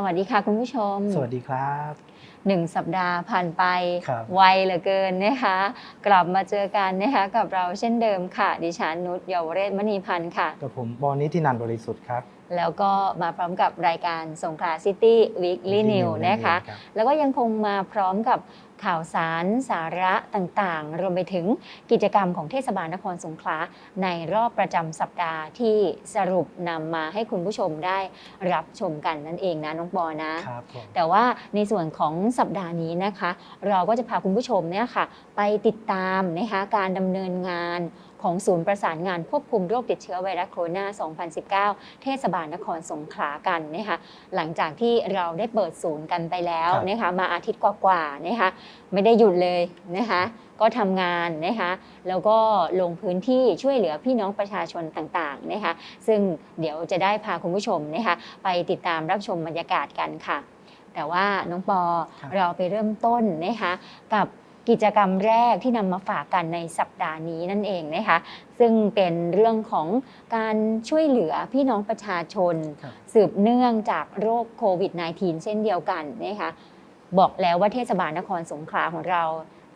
สวัสดีค่ะคุณผู้ชม สวัสดีครับหนึ่งสัปดาห์ผ่านไปครับไวเหลือเกินนะคะ กลับมาเจอกันนะคะกับเราเช่นเดิมค่ะ ดิฉันนุชเยาวเรศมณีพันธ์ค่ะกับผมบอลนิตินันท์บริสุทธิ์ครับ แล้วก็มาพร้อมกับรายการสงขลาซิตี้วีคลีนิว Weekly New นะคะรับแล้วก็ยังคงมาพร้อมกับ ข่าวสารสาระต่างๆ รวมไปถึงกิจกรรมของเทศบาลนครสงขลาในรอบประจำสัปดาห์ที่สรุปนำมาให้คุณผู้ชมได้รับชมกันนั่นเองนะน้องปอนะ ครับผมแต่ว่าในส่วนของสัปดาห์นี้นะคะ เราก็จะพาคุณผู้ชมเนี่ยค่ะ ไปติดตามนะคะการดำเนินงาน ของศูนย์ประสานงานควบคุมโรคติดเชื้อไวรัสโคโรนา 2019 เทศบาลนครสงขลากันนะคะหลังจากที่เราได้เปิดศูนย์กันไปแล้วนะคะมาอาทิตย์กว่าๆนะคะไม่ได้หยุดเลยนะคะก็ทำงานนะคะแล้วก็ลงพื้นที่ช่วยเหลือพี่น้องประชาชนต่างๆนะคะซึ่งเดี๋ยวจะได้พาคุณผู้ชมนะคะไปติดตามรับชมบรรยากาศกันค่ะ แต่ว่าน้องปอครับเราไปเริ่มต้นนะคะกับ กิจกรรมแรกที่นำมาฝากกันในสัปดาห์นี้นั่นเองนะคะซึ่งเป็นเรื่องของการช่วยเหลือพี่น้องประชาชนครับสืบเนื่องจากโรคโควิด -19 เช่นเดียวกันนะคะบอกแล้วว่าเทศบาลนครสงขลาของเรา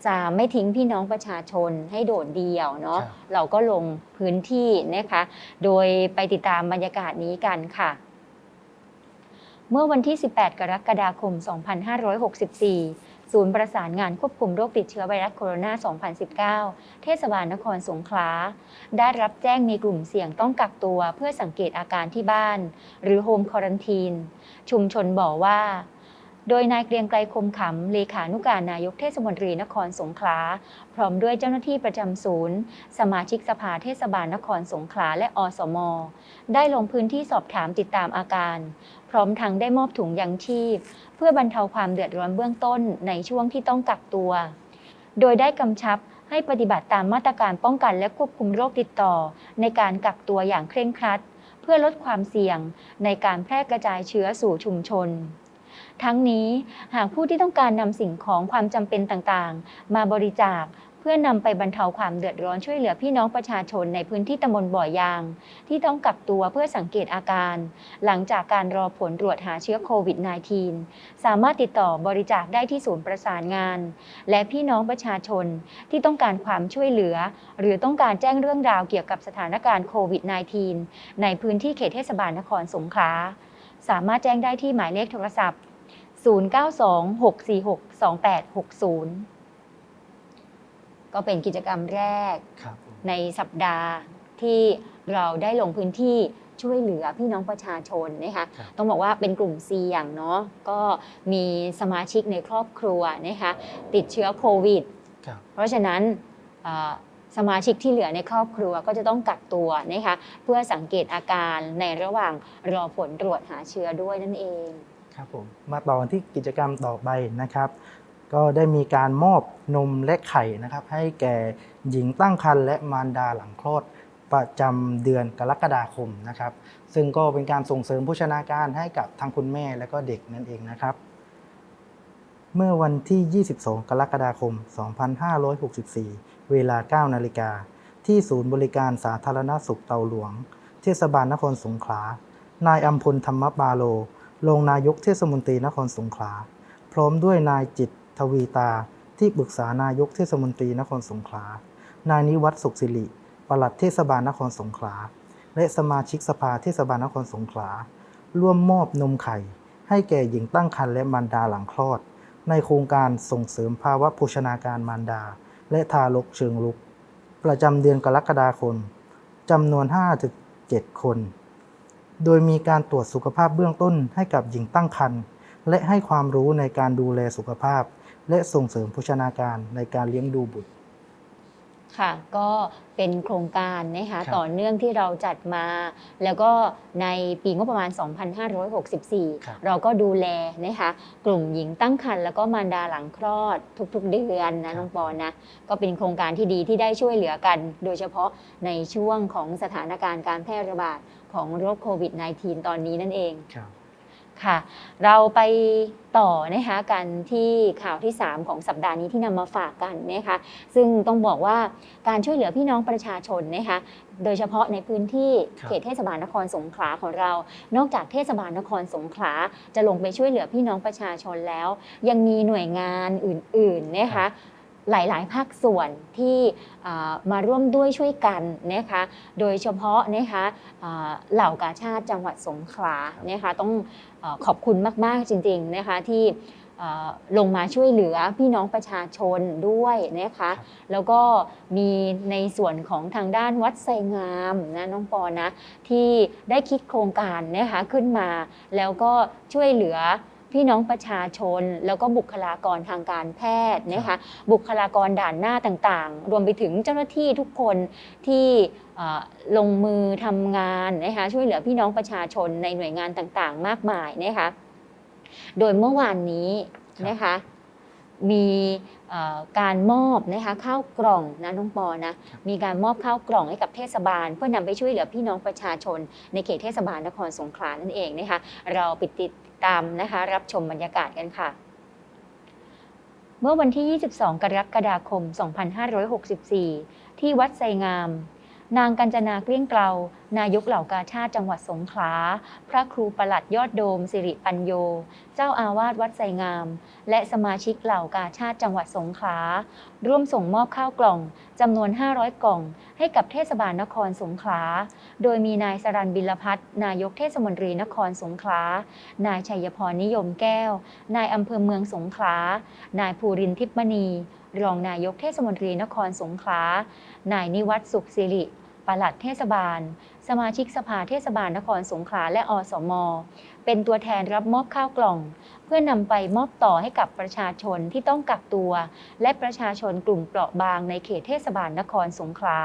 จะไม่ทิ้งพี่น้องประชาชนให้โดดเดี่ยวเนาะครับเราก็ลงพื้นที่นะคะ โดยไปติดตามบรรยากาศนี้กันค่ะ เมื่อวันที่ 18 กรกฎาคม 2564 ศูนย์ประสานงานควบคุมโรคติดเชื้อไวรัสโคโรนา 2019 เทศบาลนครสงขลา ได้รับแจ้งมีกลุ่มเสี่ยงต้องกักตัวเพื่อสังเกตอาการที่บ้าน หรือโฮมคอรันทีน ชุมชนบอกว่า โดยนายเกรียงไกรคมขำเลขานุการนายกเทศมนตรีนครสงขลา พร้อมด้วยเจ้าหน้าที่ประจำศูนย์ สมาชิกสภาเทศบาลนครสงขลาและอสม ได้ลงพื้นที่สอบถามติดตามอาการ พร้อมทั้งได้มอบถุงยังชีพ เพื่อบรรเทาความเดือดร้อนเบื้องต้นในช่วงที่ต้องกักตัว โดยได้กำชับให้ปฏิบัติตามมาตรการป้องกันและควบคุมโรคติดต่อ ในการกักตัวอย่างเคร่งครัด เพื่อลดความเสี่ยงในการแพร่กระจายเชื้อสู่ชุมชน ทั้งนี้หากผู้ที่ต้องการนำสิ่งของความจำเป็นต่างๆ มาบริจาคเพื่อนำไปบรรเทาความเดือดร้อนช่วยเหลือพี่น้องประชาชนในพื้นที่ตำบลบ่อยาง ที่ต้องกักตัวเพื่อสังเกตอาการ หลังจากการรอผลตรวจหาเชื้อโควิด -19 สามารถติดต่อบริจาคได้ที่ศูนย์ประสานงาน และพี่น้องประชาชนที่ต้องการความช่วยเหลือ หรือต้องการแจ้งเรื่องราวเกี่ยวกับสถานการณ์โควิด -19 ในพื้นที่เขตเทศบาลนครสงขลาสามารถแจ้งได้ที่หมายเลขโทรศัพท์ 0926462860 ก็เป็นกิจกรรมแรกครับผมในสัปดาห์ที่เราได้ลงพื้นที่ช่วยเหลือพี่น้องประชาชนนะคะครับต้องบอกว่าเป็นกลุ่มเสี่ยงเนาะก็มีสมาชิกในครอบครัวนะคะติดเชื้อโควิดครับเพราะฉะนั้นเอ่อสมาชิกที่เหลือในครอบครัวก็จะต้องกักตัวนะคะเพื่อสังเกตอาการในระหว่างรอผลตรวจหาเชื้อด้วยนั่นเอง ครับผมมาต่อที่กิจกรรมต่อไปนะครับ ก็ได้มีการมอบนมและไข่นะครับ ให้แก่หญิงตั้งครรภ์และมารดาหลังคลอดประจำเดือนกรกฎาคมนะครับ ซึ่งก็เป็นการส่งเสริมโภชนาการให้กับทางคุณแม่และก็เด็กนั่นเองนะครับเมื่อวันที่ 22 กรกฎาคม 2564 เวลา 9 นาฬิกา ที่ศูนย์บริการสาธารณสุขเตาหลวง เทศบาลนครสงขลา นายอัมพลธรรมบาโล รองนายกเทศมนตรีนครสงขลา พร้อมด้วยนายจิตทวีตา ที่ปรึกษานายกเทศมนตรีนครสงขลา นายนิวัฒน์สุขสิริปลัดเทศบาลนครสงขลา และสมาชิกสภาเทศบาลนครสงขลา ร่วมมอบนมไข่ ให้แก่หญิงตั้งครรภ์และมารดาหลังคลอด ในโครงการส่งเสริมภาวะโภชนาการมารดา และทารกเชิงลุก ประจำเดือนกรกฎาคมจำนวน 5-7 คน โดยมีการตรวจสุขภาพเบื้องต้นให้กับหญิงตั้งครรภ์และให้ความรู้ในการดูแลสุขภาพ และส่งเสริมโภชนาการในการเลี้ยงดูบุตร ค่ะก็เป็นโครงการนะคะครับต่อเนื่องที่เราจัดมา แล้วก็ในปีงบประมาณ 2564 เราก็ดูแลนะคะกลุ่มหญิงตั้งครรภ์แล้วก็มารดาหลังคลอดทุกๆเดือนนะน้องปอนะก็เป็นโครงการที่ดีที่ได้ช่วยเหลือกัน โดยเฉพาะในช่วงของสถานการณ์การแพร่ระบาดของโรคโควิด -19 ตอนนี้นั่นเอง ค่ะ เราไปต่อนะคะกันที่ข่าวที่ 3 ของสัปดาห์นี้ที่นำมาฝากกันนะคะซึ่งต้องบอกว่าการช่วยเหลือพี่น้องประชาชนนะคะโดยเฉพาะในพื้นที่เขตเทศบาลนครสงขลาของเรา นอกจากเทศบาลนครสงขลาจะลงไปช่วยเหลือพี่น้องประชาชนแล้ว ยังมีหน่วยงานอื่นๆนะคะหลาย ๆ ภาคส่วนที่มาร่วมด้วยช่วยกันนะคะ โดยเฉพาะนะคะเหล่ากาชาติจังหวัดสงขลานะคะต้อง ขอบคุณมาก ๆ จริง ๆ นะคะที่เอ่อลงมาช่วยเหลือพี่น้องประชาชนด้วยนะคะ แล้วก็มีในส่วนของทางด้านวัดไซงามนะน้องปอนะที่ได้คิดโครงการนะคะขึ้นมา แล้วก็ช่วยเหลือ พี่น้องประชาชน แล้วก็บุคลากรทางการแพทย์นะคะบุคลากรด่านหน้าต่างๆ รวมไปถึงเจ้าหน้าที่ทุกคนที่เอ่อลงมือทำงานนะคะช่วยเหลือพี่น้องประชาชนในหน่วยงานต่างๆ มากมายนะคะโดยเมื่อวานนี้นะคะมีเอ่อการมอบนะคะข้าวกล่องนะน้องปอนะมีการมอบข้าวกล่องให้กับเทศบาล เพื่อนำไปช่วยเหลือพี่น้องประชาชน ในเขตเทศบาลนครสงขลานั่นเองนะคะเราไปติด ตามนะคะ รับชมบรรยากาศกันค่ะ เมื่อวันที่ 22 กรกฎาคม 2564 ที่วัดไซงาม นางกัญจนาเกลี้ยงเกลานายกเหล่ากาชาติจังหวัดสงขลา พระครูประหลัดยอดโดมสิริปัญโย เจ้าอาวาสวัดไซงาม และสมาชิกเหล่ากาชาติจังหวัดสงขลา ร่วมส่งมอบข้าวกล่องจำนวน 500 กล่อง ให้กับเทศบาลนครสงขลา โดยมีนายสรันบิลพัฒน์นายกเทศมนตรีนครสงขลา นายชัยพรนิยมแก้ว นายอำเภอเมืองสงขลา นายภูรินทิพมณี รองนายกเทศมนตรีนครสงขลา นายนิวัฒสุขสิริ ปลัดเทศบาล สมาชิกสภาเทศบาลนครสงขลาและอสม เป็นตัวแทนรับมอบข้าวกล่อง เพื่อนำไปมอบต่อให้กับประชาชนที่ต้องกักตัว และประชาชนกลุ่มเปราะบางในเขตเทศบาลนครสงขลา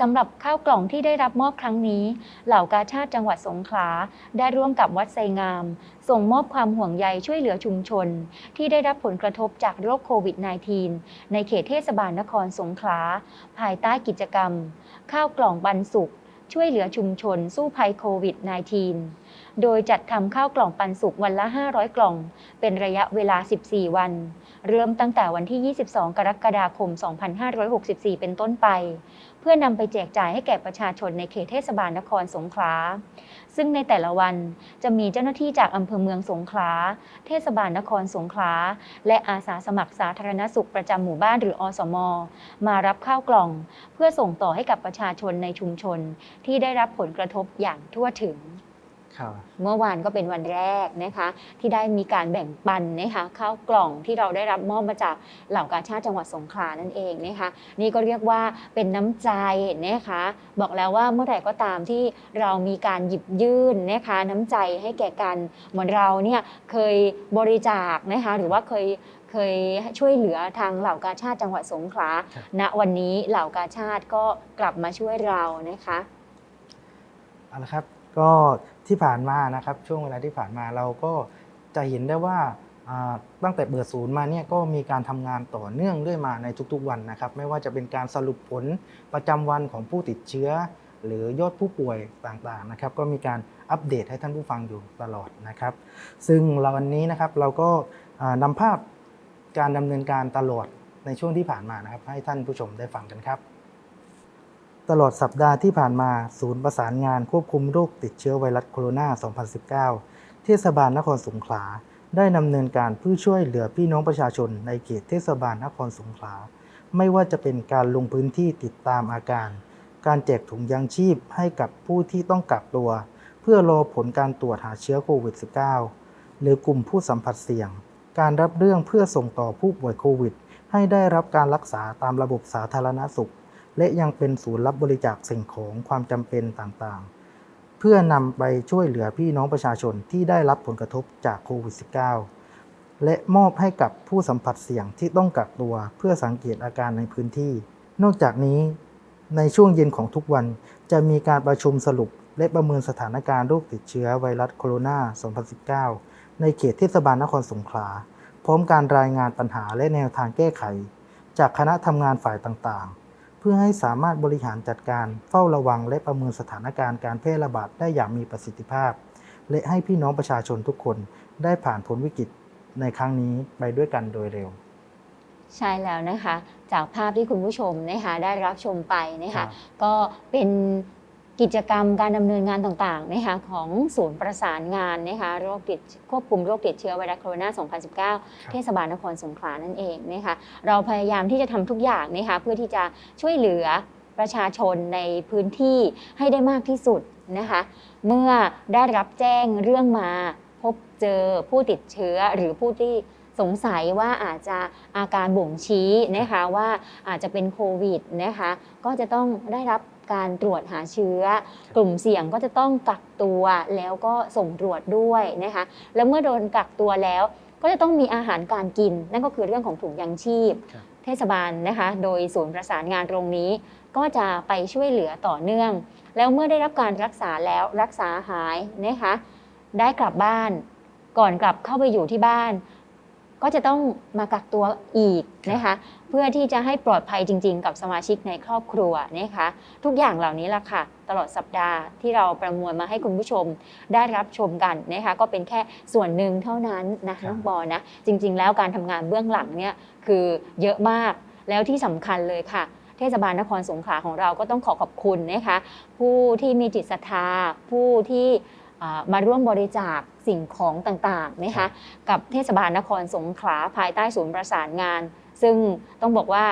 สำหรับข้าวกล่องที่ได้รับมอบครั้งนี้ เหล่ากาชาติจังหวัดสงขลาได้ร่วมกับวัดไซงาม ส่งมอบความห่วงใยช่วยเหลือชุมชน ที่ได้รับผลกระทบจากโรคโควิด -19 ในเขตเทศบาลนครสงขลาภายใต้กิจกรรม ข้าวกล่องปันสุข ช่วยเหลือชุมชน สู้ภัยโควิด -19 โดยจัดทำข้าวกล่องปันสุขวันละ 500 กล่อง เป็นระยะเวลา 14 วันเริ่มตั้งแต่วันที่ 22 กรกฎาคม 2564 เป็นต้นไป พื่อนำไปแจกจ่ายให้แก่ประชาชนในเขตเทศบาลนครสงขลา ซึ่งในแต่ละวันจะมีเจ้าหน้าที่จากอำเภอเมืองสงขลา เทศบาลนครสงขลา และอาสาสมัครสาธารณสุขประจำหมู่บ้านหรืออสม มารับข้าวกล่อง เพื่อส่งต่อให้กับประชาชนในชุมชน ที่ได้รับผลกระทบอย่างทั่วถึง เมื่อวานก็เป็นวันแรกนะคะ ที่ได้มีการแบ่งปันนะคะข้าวกล่องที่เราได้รับมอบมาจากเหล่ากาชาติจังหวัดสงขลานั่นเองนะคะนี่ก็เรียกว่าเป็นน้ำใจนะคะ บอกแล้วว่าเมื่อไหร่ก็ตามที่เรามีการหยิบยื่นนะคะน้ำใจให้แก่กันเหมือนเราเนี่ยเคยบริจาคนะคะหรือว่าเคยเคยช่วยเหลือทางเหล่ากาชาติจังหวัดสงขลาครับณวันนี้เหล่ากาชาติก็กลับมาช่วยเรานะคะเอาละครับก็ ที่ผ่านมานะครับช่วงเวลาที่ผ่านมาเราก็จะเห็นได้ว่าตั้งแต่เปิดศูนย์มาเนี่ยก็มีการทำงานต่อเนื่องเรื่อยมาในทุกๆวันนะครับ ไม่ว่าจะเป็นการสรุปผลประจำวันของผู้ติดเชื้อ หรือยอดผู้ป่วยต่างๆนะครับ ก็มีการอัปเดตให้ท่านผู้ฟังอยู่ตลอดนะครับ ซึ่งเราวันนี้นะครับเราก็อ่านำภาพการดำเนินการตลอดในช่วงที่ผ่านมานะครับ ให้ท่านผู้ชมได้ฟังกันครับ ตลอดสัปดาห์ที่ผ่านมา ศูนย์ประสานงานควบคุมโรคติดเชื้อไวรัสโคโรนา 2019 เทศบาลนครสงขลา ได้ดำเนินการเพื่อช่วยเหลือพี่น้องประชาชนในเขตเทศบาลนครสงขลา ไม่ว่าจะเป็นการลงพื้นที่ติดตามอาการ การแจกถุงยางชีพให้กับผู้ที่ต้องกักตัว เพื่อรอผลการตรวจหาเชื้อโควิด -19 หรือกลุ่มผู้สัมผัสเสี่ยง การรับเรื่องเพื่อส่งต่อผู้ป่วยโควิด ให้ได้รับการรักษาตามระบบสาธารณสุข และยังเป็นศูนย์รับบริจาคสิ่งของความจำเป็นต่างๆ เพื่อนำไปช่วยเหลือพี่น้องประชาชนที่ได้รับผลกระทบจากโควิด -19 และมอบให้กับผู้สัมผัสเสี่ยงที่ต้องกักตัวเพื่อสังเกตอาการในพื้นที่ นอกจากนี้ ในช่วงเย็นของทุกวันจะมีการประชุมสรุปและประเมินสถานการณ์โรคติดเชื้อไวรัสโคโรนา 2019 ในเขตเทศบาลนครสงขลา พร้อมการรายงานปัญหาและแนวทางแก้ไข จากคณะทำงานฝ่ายต่างๆ พื่อให้สามารถบริหารจัดการเฝ้าระวังและประเมินสถานการณ์การแพร่ระบาดได้อย่างมีประสิทธิภาพ และให้พี่น้องประชาชนทุกคนได้ผ่านพ้นวิกฤตในครั้งนี้ไปด้วยกันโดยเร็ว ใช่แล้วนะคะ จากภาพที่คุณผู้ชมนะคะได้รับชมไปนะครัคะบก็เป็น กิจกรรมการดำเนินงานต่างๆนะคะของศูนย์ประสานงานนะคะโรคติดควบคุมโรคติดเชื้อไวรัสโคโรนา 2019 เทศบาลนครสงขลานั่นเองนะคะเราพยายามที่จะทำทุกอย่างนะคะเพื่อที่จะช่วยเหลือประชาชนในพื้นที่ให้ได้มากที่สุดนะคะเมื่อได้รับแจ้งเรื่องมาพบเจอผู้ติดเชื้อหรือผู้ที่สงสัยว่าอาจจะอาการบ่งชี้นะคะว่าอาจจะเป็นโควิดนะคะก็จะต้องได้รับ การตรวจหาเชื้อ กลุ่มเสี่ยงก็จะต้องกักตัวแล้วก็ส่งตรวจด้วยนะคะ แล้วเมื่อโดนกักตัวแล้วก็จะต้องมีอาหารการกิน นั่นก็คือเรื่องของถุงยังชีพครับเทศบาลนะคะ โดยศูนย์ประสานงานตรงนี้ ก็จะไปช่วยเหลือต่อเนื่อง แล้วเมื่อได้รับการรักษาแล้วรักษาหายนะคะ ได้กลับบ้าน ก่อนกลับเข้าไปอยู่ที่บ้าน ก็จะต้องมากักตัวอีกนะคะเพื่อที่จะให้ปลอดภัยจริง ๆ กับสมาชิกในครอบครัวนะคะทุกอย่างเหล่านี้ล่ะค่ะ ตลอดสัปดาห์ที่เราประมวลมาให้คุณผู้ชมได้รับชมกันนะคะก็เป็นแค่ส่วนหนึ่งเท่านั้นนะครับน้องบอนะ จริง ๆ แล้วการทำงานเบื้องหลังเนี่ยคือเยอะมากแล้วที่สำคัญเลยค่ะเทศบาลนครสงขลาของเราก็ต้องขอขอบคุณนะคะผู้ที่มีจิตศรัทธาผู้ที่อ่ามาร่วมบริจาคสิ่งของต่างๆนะคะกับเทศบาลนครสงขลาภายใต้ศูนย์ประสานงาน ซึ่งต้องบอกว่า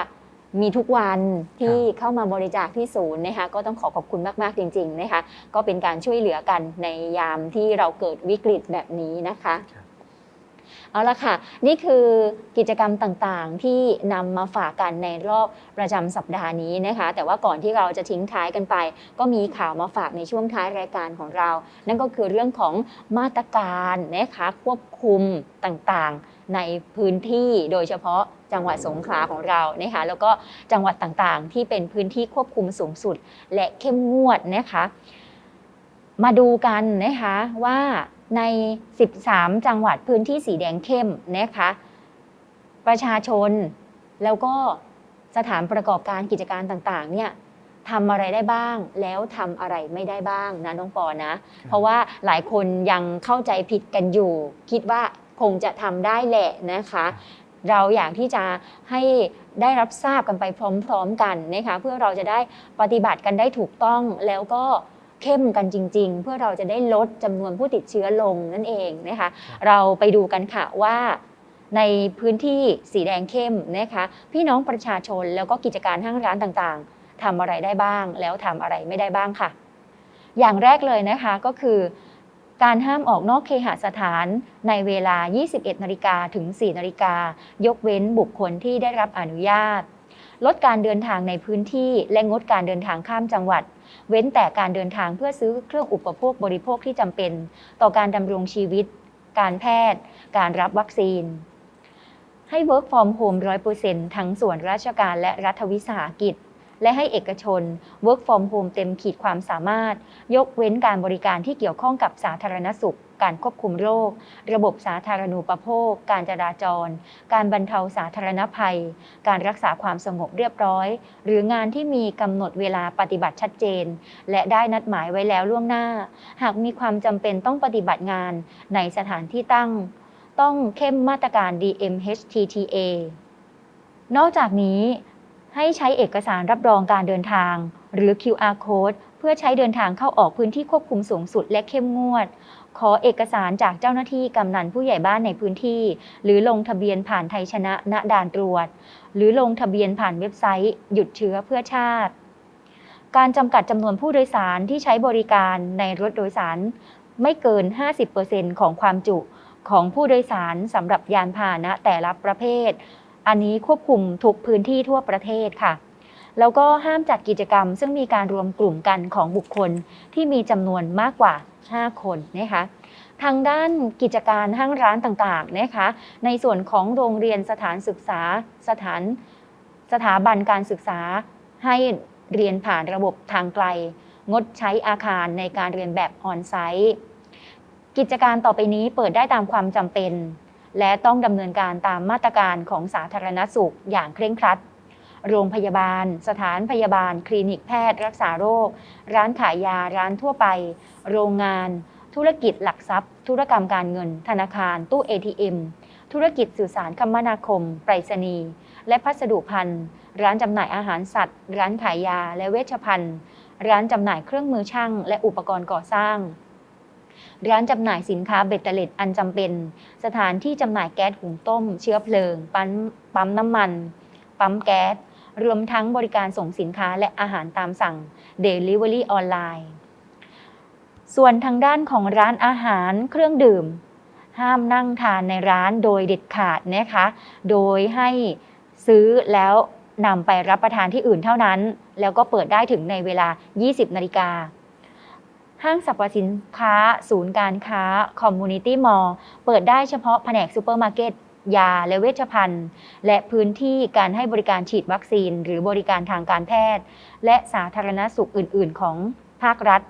มีทุกวันที่เข้ามาบริจาคที่ศูนย์นะคะก็ต้องขอขอบคุณมากๆจริงๆนะคะก็เป็นการช่วยเหลือกันในยามที่เราเกิดวิกฤตแบบนี้นะคะครับเอาละค่ะ นี่คือกิจกรรมต่างๆ ที่นำมาฝากกันในรอบประจำสัปดาห์นี้นะคะ แต่ว่าก่อนที่เราจะทิ้งท้ายกันไป ก็มีข่าวมาฝากในช่วงท้ายรายการของเรา นั่นก็คือเรื่องของมาตรการนะคะควบคุมต่างๆ ในพื้นที่โดยเฉพาะจังหวัดสงขลาของเรานะคะแล้วก็จังหวัดต่างๆ ที่เป็นพื้นที่ควบคุมสูงสุด และเข้มงวดนะคะ มาดูกันนะคะว่าใน 13 จังหวัดพื้นที่สีแดงเข้มนะคะประชาชนแล้วก็สถานประกอบการกิจการต่างๆเนี่ยทำอะไรได้บ้างแล้วทำอะไรไม่ได้บ้างนะน้องปอนะ เพราะว่าหลายคนยังเข้าใจผิดกันอยู่ คิดว่า คงจะทำได้แหละนะคะ เราอยากที่จะให้ได้รับทราบกันไปพร้อม ๆ กันนะคะเพื่อเราจะได้ปฏิบัติกันได้ถูกต้องแล้วก็เข้มกันจริง ๆ เพื่อเราจะได้ลดจำนวนผู้ติดเชื้อลงนั่นเองนะคะ เราไปดูกันค่ะว่าในพื้นที่สีแดงเข้มนะคะ พี่น้องประชาชนแล้วก็กิจการห้างร้านต่างๆทำอะไรได้บ้าง แล้วทำอะไรไม่ได้บ้างค่ะ อย่างแรกเลยนะคะก็คือ การห้ามออกนอกเคหสถานในเวลา 21 นาฬิกาถึง 4 นาฬิกา ยกเว้นบุคคลที่ได้รับอนุญาต ลดการเดินทางในพื้นที่และงดการเดินทางข้ามจังหวัด เว้นแต่การเดินทางเพื่อซื้อเครื่องอุปโภคบริโภคที่จำเป็น ต่อการดำรงชีวิต การแพทย์ การรับวัคซีน ให้ work from home 100%ทั้งส่วนราชการและรัฐวิสาหกิจ และให้เอกชน work from home เต็มขีดความสามารถ ยกเว้นการบริการที่เกี่ยวข้องกับสาธารณสุข การควบคุมโรค ระบบสาธารณูปโภค การจราจร การบรรเทาสาธารณภัย การรักษาความสงบเรียบร้อย หรืองานที่มีกำหนดเวลาปฏิบัติชัดเจน และได้นัดหมายไว้แล้วล่วงหน้า หากมีความจำเป็นต้องปฏิบัติงานในสถานที่ตั้ง ต้องเข้มมาตรการ DMHTTA นอกจากนี้ ให้ใช้เอกสารรับรองการเดินทาง หรือ QR code เพื่อใช้เดินทางเข้าออกพื้นที่ควบคุมสูงสุดและเข้มงวด ขอเอกสารจากเจ้าหน้าที่กำนันผู้ใหญ่บ้านในพื้นที่ หรือลงทะเบียนผ่านไทยชนะณด่านตรวจ หรือลงทะเบียนผ่านเว็บไซต์ หยุดเชื้อเพื่อชาติ การจำกัดจำนวนผู้โดยสารที่ใช้บริการในรถโดยสารไม่เกิน 50%ของความจุของผู้โดยสารสำหรับยานพาหนะแต่ละประเภท อันนี้ควบคุมทุกพื้นที่ทั่วประเทศค่ะ แล้วก็ห้ามจัดกิจกรรม ซึ่งมีการรวมกลุ่มกันของบุคคลที่มีจำนวนมากกว่า 5 คนนะคะทางด้านกิจการห้างร้านต่างๆนะคะในส่วนของโรงเรียนสถานศึกษาสถานสถาบันการศึกษาให้เรียนผ่านระบบทางไกล งดใช้อาคารในการเรียนแบบออนไซต์ กิจการต่อไปนี้เปิดได้ตามความจำเป็น และต้องดำเนินการตามมาตรการของสาธารณสุขอย่างเคร่งครัด โรงพยาบาล สถานพยาบาล คลินิกแพทย์ รักษาโรค ร้านขายยา ร้านทั่วไป โรงงาน ธุรกิจหลักทรัพย์ ธุรกรรมการเงิน ธนาคาร ตู้ ATM ธุรกิจสื่อสารคมนาคม ไปรษณีย์ และพัสดุพันธ์ ร้านจำหน่ายอาหารสัตว์ ร้านขายยาและเวชภัณฑ์ ร้านจำหน่ายเครื่องมือช่าง และอุปกรณ์ก่อสร้าง ร้านจำหน่ายสินค้าเบตเตอร์เล็ดอันจำเป็น สถานที่จำหน่ายแก๊สหุงต้ม เชื้อเพลิง ปั๊มปั๊มน้ำมัน ปั๊มแก๊ส รวมทั้งบริการส่งสินค้าและอาหารตามสั่ง Delivery ออนไลน์ ส่วนทางด้านของร้านอาหารเครื่องดื่ม ห้ามนั่งทานในร้านโดยเด็ดขาดนะคะ โดยให้ซื้อแล้วนำไปรับประทานที่อื่นเท่านั้น แล้วก็เปิดได้ถึงในเวลา 20 นาฬิกา ห้างสรรพสินค้า ศูนย์การค้าคอมมูนิตี้มอลล์เปิดได้เฉพาะแผนกซูเปอร์มาร์เก็ตยาและเวชภัณฑ์ และพื้นที่การให้บริการฉีดวัคซีน หรือบริการทางการแพทย์ และสาธารณสุขอื่น ๆ ของภาครัฐ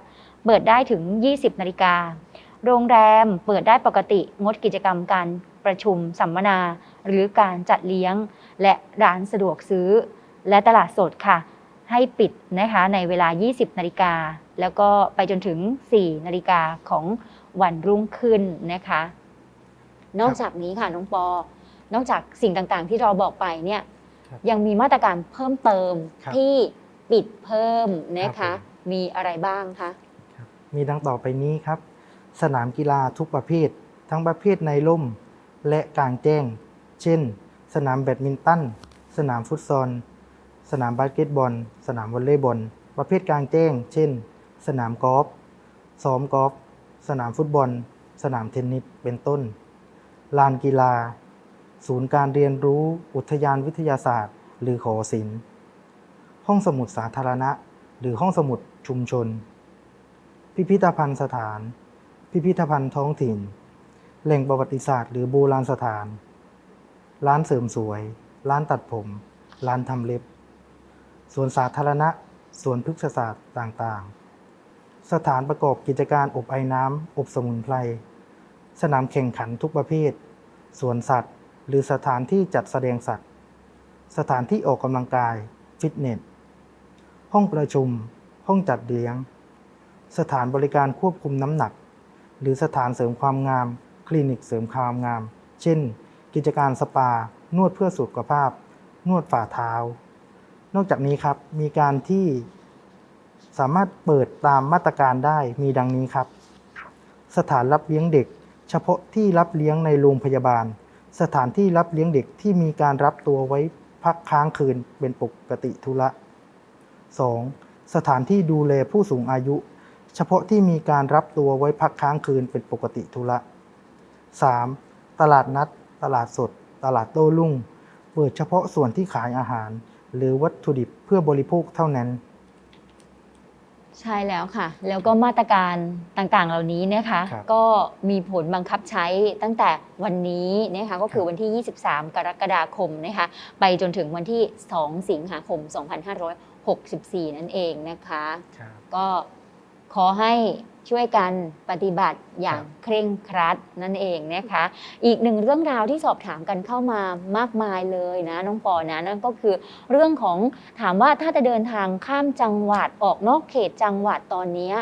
เปิดได้ถึง 20 นาฬิกา โรงแรมเปิดได้ปกติงดกิจกรรมการประชุมสัมมนา หรือการจัดเลี้ยง และร้านสะดวกซื้อ และตลาดสดค่ะ ให้ปิดนะคะในเวลา 20 นาฬิกา แล้วก็ไปจนถึง 4 นาฬิกาของวันรุ่งขึ้นนะคะ นอกจากนี้ค่ะน้องปอ นอกจากสิ่งต่างๆ ที่เราบอกไปเนี่ยครับยังมีมาตรการเพิ่มเติมครับที่ปิดเพิ่มนะครัคะบผมมีอะไรบ้างคะครับมีดังต่อไปนี้ครับ สนามกีฬาทุกประเภท ทั้งประเภทในร่มและกลางแจ้ง เช่น สนามแบดมินตัน สนามฟุตซอล สนามบาสเกตบอล สนามวอลเลย์บอล ประเภทกลางแจ้ง เช่น สนามกอล์ฟ ซ้อมกอล์ฟ สนามฟุตบอล สนามเทนนิส เป็นต้น ลานกีฬา ศูนย์การเรียนรู้ อุทยานวิทยาศาสตร์ หรือขอศิลป์ ห้องสมุดสาธารณะ หรือห้องสมุดชุมชน พิพิธภัณฑ์สถาน พิพิธภัณฑ์ท้องถิ่น แหล่งประวัติศาสตร์ หรือโบราณสถาน ร้านเสริมสวย ร้านตัดผม ร้านทำเล็บ สวนสาธารณะ สวนพฤกษศาสตร์ต่างๆ สถานประกอบกิจการอบไอน้ำ อบสมุนไพร สนามแข่งขันทุกประเภท สวนสัตว์ หรือสถานที่จัดแสดงสัตว์ สถานที่ออกกำลังกาย ฟิตเนส ห้องประชุม ห้องจัดเลี้ยง สถานบริการควบคุมน้ำหนัก หรือสถานเสริมความงาม คลินิกเสริมความงาม เช่น กิจการสปา นวดเพื่อสุขภาพ นวดฝ่าเท้า นอกจากนี้ครับมีการที่สามารถเปิดตามมาตรการได้มีดังนี้ครับ สถานรับเลี้ยงเด็ก เฉพาะที่รับเลี้ยงในโรงพยาบาล สถานที่รับเลี้ยงเด็กที่มีการรับตัวไว้พักค้างคืนเป็นปกติธุระ 2. สถานที่ดูแลผู้สูงอายุ เฉพาะที่มีการรับตัวไว้พักค้างคืนเป็นปกติธุระ 3. ตลาดนัด ตลาดสด ตลาดโต้รุ่ง เปิดเฉพาะส่วนที่ขายอาหาร หรือวัตถุดิบเพื่อบริโภคเท่านั้น ใช่แล้วค่ะ แล้วก็มาตรการต่างๆเหล่านี้นะคะ ครับก็มีผลบังคับใช้ตั้งแต่วันนี้นะคะก็คือวันที่ 23 กรกฎาคมนะคะไปจนถึงวันที่ 2 สิงหาคม 2564 นั่นเองนะคะก็ ขอให้ช่วยกันปฏิบัติอย่างครับเคร่งครัดนั่นเองนะคะ อีกหนึ่งเรื่องราวที่สอบถามกันเข้ามามากมายเลยนะน้องปอนะนั่นก็คือเรื่องของถามว่าถ้าจะเดินทางข้ามจังหวัดออกนอกเขตจังหวัดตอนเนี้ย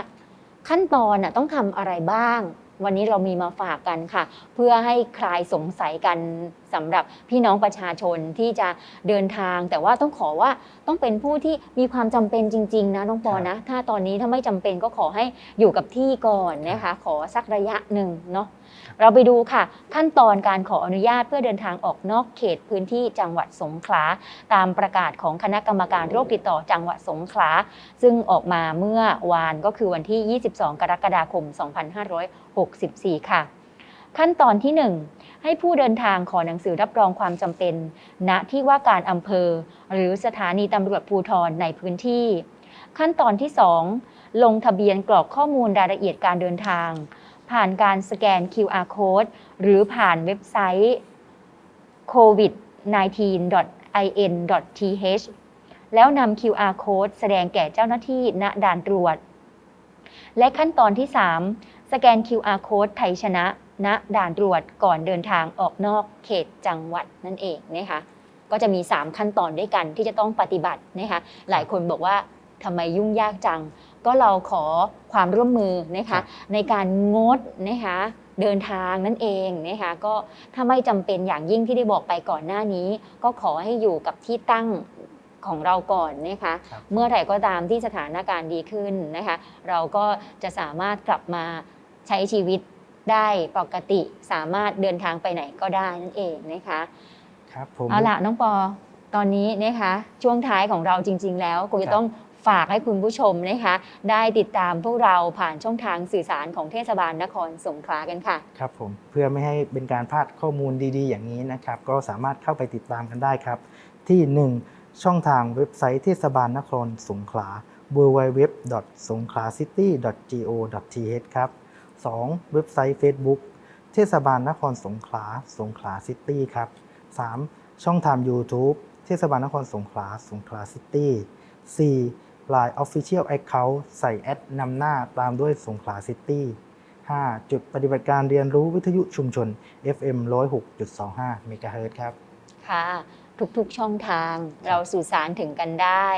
ขั้นตอนน่ะต้องทำอะไรบ้าง วันนี้เรามีมาฝากกันค่ะ เพื่อให้คลายสงสัยกันสำหรับพี่น้องประชาชนที่จะเดินทาง แต่ว่าต้องขอว่าต้องเป็นผู้ที่มีความจำเป็นจริง ๆ นะน้องปอนะ ถ้าตอนนี้ถ้าไม่จำเป็นก็ขอให้อยู่กับที่ก่อนนะคะ ขอสักระยะหนึ่งเนาะ เราไปดูค่ะ ขั้นตอนการขออนุญาตเพื่อเดินทางออกนอกเขตพื้นที่จังหวัดสงขลาตามประกาศของคณะกรรมการโรคติดต่อจังหวัดสงขลาซึ่งออกมาเมื่อวานก็คือวันที่ 22 กรกฎาคม 2564 ค่ะ ขั้นตอนที่ 1ให้ผู้เดินทางขอหนังสือรับรองความจำเป็น ณ ที่ว่าการอำเภอ หรือสถานีตำรวจภูธรในพื้นที่ ขั้นตอนที่ 2 ลงทะเบียนกรอกข้อมูลรายละเอียดการเดินทาง ผ่านการสแกน QR code หรือผ่านเว็บไซต์ covid19.in.th แล้วนำ QR code แสดงแก่เจ้าหน้าที่ณด่านตรวจ และขั้นตอนที่ 3 สแกน QR code ไทยชนะณด่านตรวจก่อนเดินทางออกนอกเขตจังหวัดนั่นเองนะคะก็จะมี 3 ขั้นตอนด้วยกันที่จะต้องปฏิบัตินะคะหลายคนบอกว่าทำไมยุ่งยากจัง ก็เราขอความร่วมมือนะครัคะบในการงดนะคะเดินทางนั่นเองนะคะก็ถ้าไม่จำเป็นอย่างยิ่งที่ได้บอกไปก่อนหน้านี้ ก็ขอให้อยู่กับที่ตั้งของเราก่อนนะคะครับเมื่อไหร่ก็ตามที่สถานการณ์ดีขึ้นนะคะเราก็จะสามารถกลับมาใช้ชีวิตได้ปกติสามารถเดินทางไปไหนก็ได้นั่นเองนะคะครับผมเอาละน้องปอตอนนี้นะคะช่วงท้ายของเราจริง ๆ แล้วคงคจะรับต้อง ฝากให้คุณผู้ชมนะคะได้ติดตามพวกเราผ่านช่องทางสื่อสารของเทศบาลนครสงขลากันค่ะ ครับผมเพื่อไม่ให้เป็นการพลาดข้อมูลดี ๆ อย่างนี้นะครับ ก็สามารถเข้าไปติดตามกันได้ครับ ที่ 1 ช่องทางเว็บไซต์เทศบาลนครสงขลา www. สงขลา city. go. th ครับ 2. เว็บไซต์ Facebook เทศบาลนครสงขลาสงขลาซิตี้ครับ 3. ช่องทาง YouTube เทศบาลนครสงขลาสงขลาซิตี้ 4. Line Official Account ใส่แอดนำหน้าตามด้วยสงขลาซิตี้ 5. จุดปฏิบัติการเรียนรู้วิทยุชุมชน FM 106.25เมกะเฮิรตซ์ครับ ค่ะ ทุกๆช่องทางเราสื่อสารถึงกันได้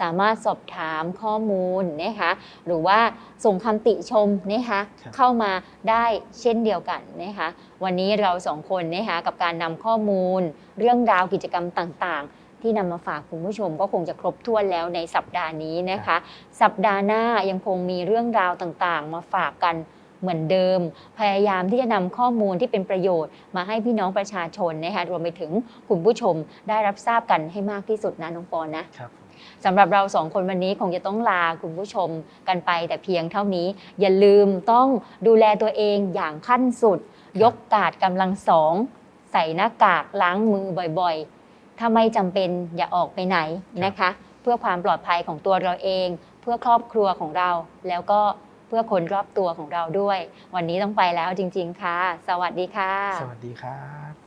สามารถสอบถามข้อมูลนะคะหรือว่าส่งคำติชมนะคะครับเข้ามาได้เช่นเดียวกันนะคะวันนี้เราสองคนนะคะกับการนำข้อมูล เรื่องราวกิจกรรมต่างๆ ที่นำมาฝากคุณผู้ชมก็คงจะครบถ้วนแล้วในสัปดาห์นี้นะคะ สัปดาห์หน้ายังคงมีเรื่องราวต่างๆ มาฝากกันเหมือนเดิม พยายามที่จะนำข้อมูลที่เป็นประโยชน์ มาให้พี่น้องประชาชนนะคะรวมไปถึงคุณผู้ชมได้รับทราบกันให้มากที่สุดนะน้องปอนนะครับผมสำหรับเราสองคนวันนี้คงจะต้องลาคุณผู้ชมกันไปแต่เพียงเท่านี้ อย่าลืมต้องดูแลตัวเองอย่างขั้นสุด ยกกาดกำลังสอง ใส่หน้ากากล้างมือบ่อยๆ ถ้าไม่จำเป็นอย่าออกไปไหนนะคะ เพื่อความปลอดภัยของตัวเราเอง เพื่อครอบครัวของเรา แล้วก็เพื่อคนรอบตัวของเราด้วย วันนี้ต้องไปแล้วจริง ๆ ค่ะ สวัสดีค่ะ สวัสดีครับ